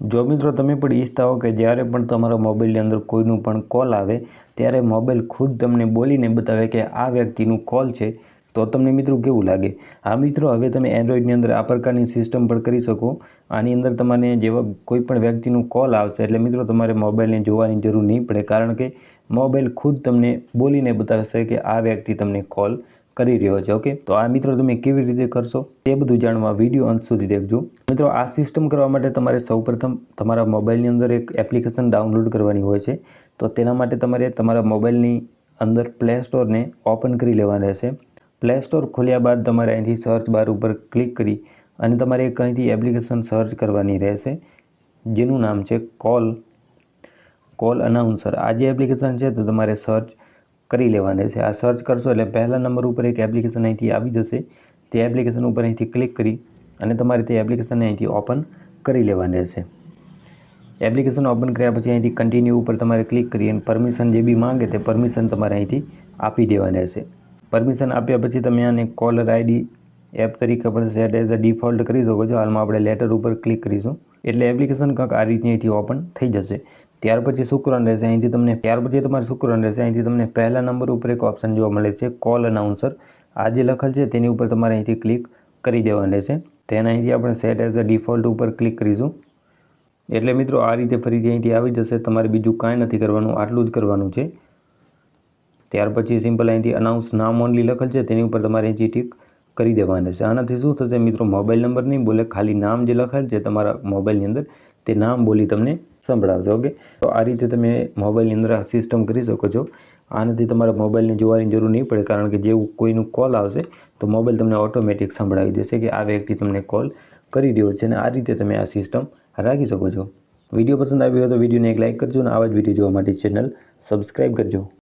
જો મિત્રો તમે પણ ઈચ્છતા હો કે જ્યારે પણ તમારા મોબાઈલની અંદર કોઈનું પણ કોલ આવે, ત્યારે મોબાઈલ ખુદ તમને બોલીને બતાવે કે આ વ્યક્તિનું કોલ છે, તો તમને મિત્રો કેવું લાગે? આ મિત્રો, હવે તમે એન્ડ્રોઈડની અંદર આ પ્રકારની સિસ્ટમ પણ કરી શકો. આની અંદર તમારે જેવા કોઈ પણ વ્યક્તિનું કોલ આવશે, એટલે મિત્રો તમારે મોબાઈલને જોવાની જરૂર નહીં પડે, કારણ કે મોબાઈલ ખુદ તમને બોલીને બતાવશે કે આ વ્યક્તિ તમને કોલ કરી રહ્યો છે ઓકે તો આ મિત્રો તમે કેવી રીતે કરશો તે બધું જાણવા વીડિયો અંત સુધી દેખજો. મિત્રો, આ સિસ્ટમ કરવા માટે તમારે સૌપ્રથમ તમારા મોબાઈલની અંદર એક એપ્લિકેશન ડાઉનલોડ કરવાની હોય છે. તો તેના માટે તમારે તમારા મોબાઈલની અંદર પ્લે સ્ટોરને ઓપન કરી લેવા રહેશે. પ્લે સ્ટોર ખોલ્યા બાદ તમારે અહીંથી સર્ચ બાર ઉપર ક્લિક કરી અને તમારે અહીંથી એપ્લિકેશન સર્ચ કરવાની રહેશે, જેનું નામ છે કોલ કોલ અનાઉન્સર આ જે એપ્લિકેશન છે, તો તમારે સર્ચ કરી લેવાના છે. આ સર્ચ કરશો એટલે પહેલા નંબર ઉપર એક એપ્લિકેશન અહીંથી આવી જશે. તે એપ્લિકેશન ઉપર અહીંથી ક્લિક કરી અને તમારે તે એપ્લિકેશનને અહીંથી ઓપન કરી લેવાની છે. એપ્લિકેશન ઓપન કર્યા પછી અહીંથી કન્ટિન્યુ ઉપર તમારે ક્લિક કરી અને પરમિશન જે બી માંગે તે પરમિશન તમારે અહીંથી આપી દેવાની છે. પરમિશન આપ્યા પછી તમે આને કોલર આઈડી એપ તરીકે પણ સેટ એઝ અ ડિફોલ્ટ કરી શકો છો. હાલમાં આપણે લેટર ઉપર ક્લિક કરીશું. એટલે એપ્લિકેશન કંઈક આ રીતની અહીંથી ઓપન થઈ જશે. ત્યાર પછી શું રહેશે. અહીંથી તમને ત્યાર પછી તમારે શું રહેશે. અહીંથી તમને પહેલા નંબર ઉપર એક ઓપ્શન જોવા મળે છે કોલ અનાઉન્સર આ જે લખેલ છે તેની ઉપર તમારે અહીંથી ક્લિક કરી દેવાનું રહેશે. તેના અહીંથી આપણે સેટ એઝ અ ડિફોલ્ટ ઉપર ક્લિક કરીશું. એટલે મિત્રો આ રીતે ફરીથી અહીંથી આવી જશે. તમારે બીજું કાંઈ નથી કરવાનું. આટલું જ કરવાનું છે. ત્યાર પછી સિમ્પલ અહીંથી અનાઉન્સ નામ ઓનલી લખેલ છે. તેની ઉપર તમારે અહીંથી ટીક કરી દેવાના છે. આનાથી શું થશે મિત્રો? મોબાઈલ નંબર નહીં બોલે, ખાલી નામ જે લખેલ છે તમારા મોબાઈલની અંદર, તે નામ બોલી તમને સંભળાવશે, ઓકે? તો આ રીતે તમે મોબાઈલની અંદર આ સિસ્ટમ કરી શકો છો. આનાથી તમારા મોબાઈલને જોવાની જરૂર નહીં પડે, કારણ કે જેવું કોઈનું કોલ આવશે, તો મોબાઈલ તમને ઓટોમેટિક સંભળાવી દેશે કે આ વ્યક્તિ તમને કોલ કરી રહ્યો છે અને આ રીતે તમે આ સિસ્ટમ રાખી શકો છો. વીડિયો પસંદ આવ્યો હોય તો વિડીયોને એક લાઇક કરજો અને આવા જ વીડિયો જોવા માટે ચેનલ સબસ્ક્રાઈબ કરજો.